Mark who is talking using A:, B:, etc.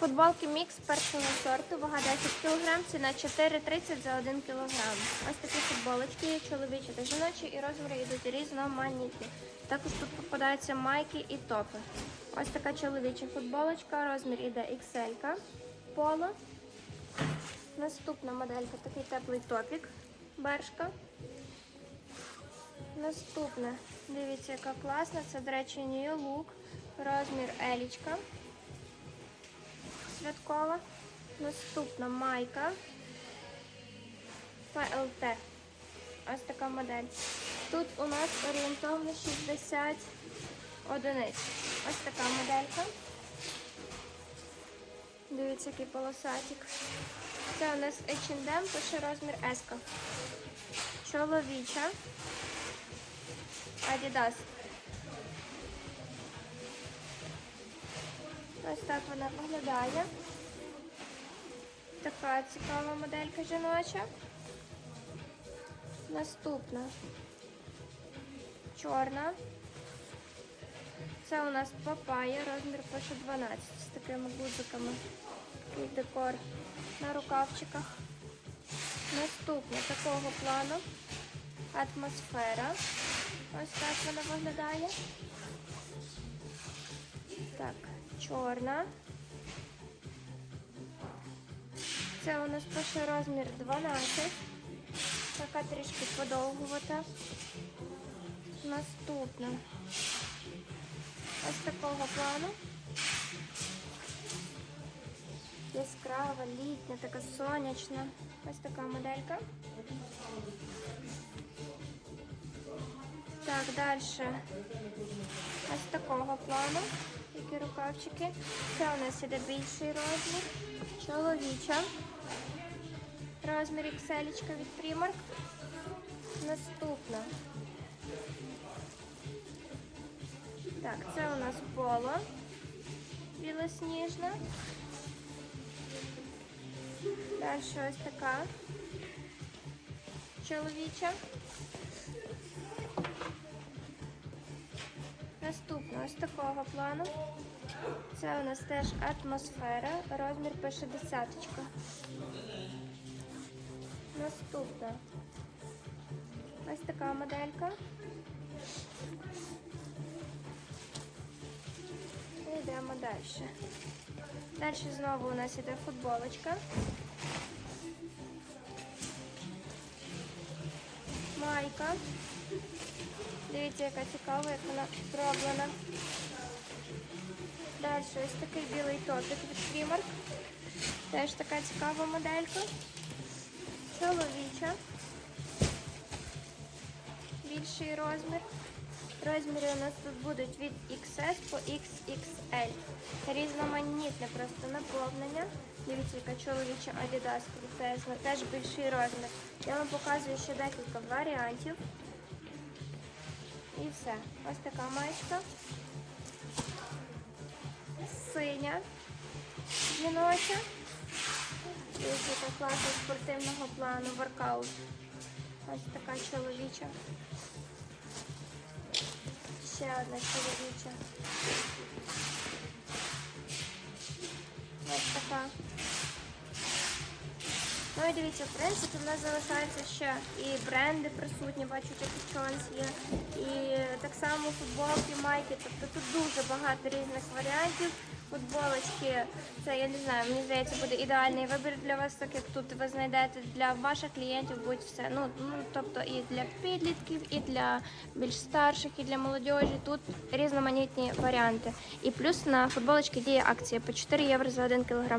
A: Футболки мікс першого сорту, вага 10 кг, ціна 4,30 за 1 кг. Ось такі футболочки є чоловічі та жіночі і розміри йдуть різноманітні. Також тут попадаються майки і топи. Ось така чоловіча футболочка, розмір іде XL, поло. Наступна моделька такий теплий топік, бершка. Наступне, дивіться, яка класна, це, до речі, New Look, розмір елічка святкова. Наступна майка. ПЛТ. Ось така модель. Тут у нас орієнтовно 60 одиниць. Ось така моделька. Дивіться, який полосатик. Це у нас H&M, пише розмір S. Чоловіча. Adidas. Ось так вона виглядає. Така цікава моделька жіноча. Наступна. Чорна. Це у нас папая, розмір пише 12 з такими гудзиками. Такий декор на рукавчиках. Наступна такого плану. Атмосфера. Ось так вона виглядає. Так, чорна. Це у нас перший розмір 12. Така трішки подовгувата. Наступна. Ось такого плану. Яскрава, літня, така сонячна. Ось така моделька. Так, далі. Ось такого плану. Такі рукавчики. Це у нас іде більший розмір. Чоловіча. Розмір XL від Primark. Наступна. Так, це у нас поло. Білосніжна. Далі ось така. Чоловіча. Наступна ось такого плану. Це у нас теж атмосфера. Розмір пише десяточка. Наступна. Ось така моделька. І йдемо далі. Далі знову у нас іде футболочка. Майка. Дивіться, яка цікава, як вона зроблена. Далі ось такий білий топик від Primark. Теж така цікава моделька. Чоловіча. Більший розмір. Розміри у нас тут будуть від XS по XXL. Різноманітне просто наповнення. Дивіться, яка чоловіча Adidas крутезна. Теж більший розмір. Я вам показую ще декілька варіантів. І все. Ось така маєчка. Синя. Жіноча. Дивіться, яка класна спортивного плану, воркаут. Ось така чоловіча. Ще одна чоловіча. Ось така. Ну і дивіться, в принципі, в нас залишаються ще і бренди присутні, бачу, Jackie Jones є, і так само футболки, майки. Тобто тут дуже багато різних варіантів. Футболочки, це я не знаю, мені здається, буде ідеальний вибір для вас, так як тут ви знайдете для ваших клієнтів будь все. Ну, ну тобто і для підлітків, і для більш старших, і для молодіжі. Тут різноманітні варіанти. І плюс на футболочки діє акція по 4 євро за 1 кілограм.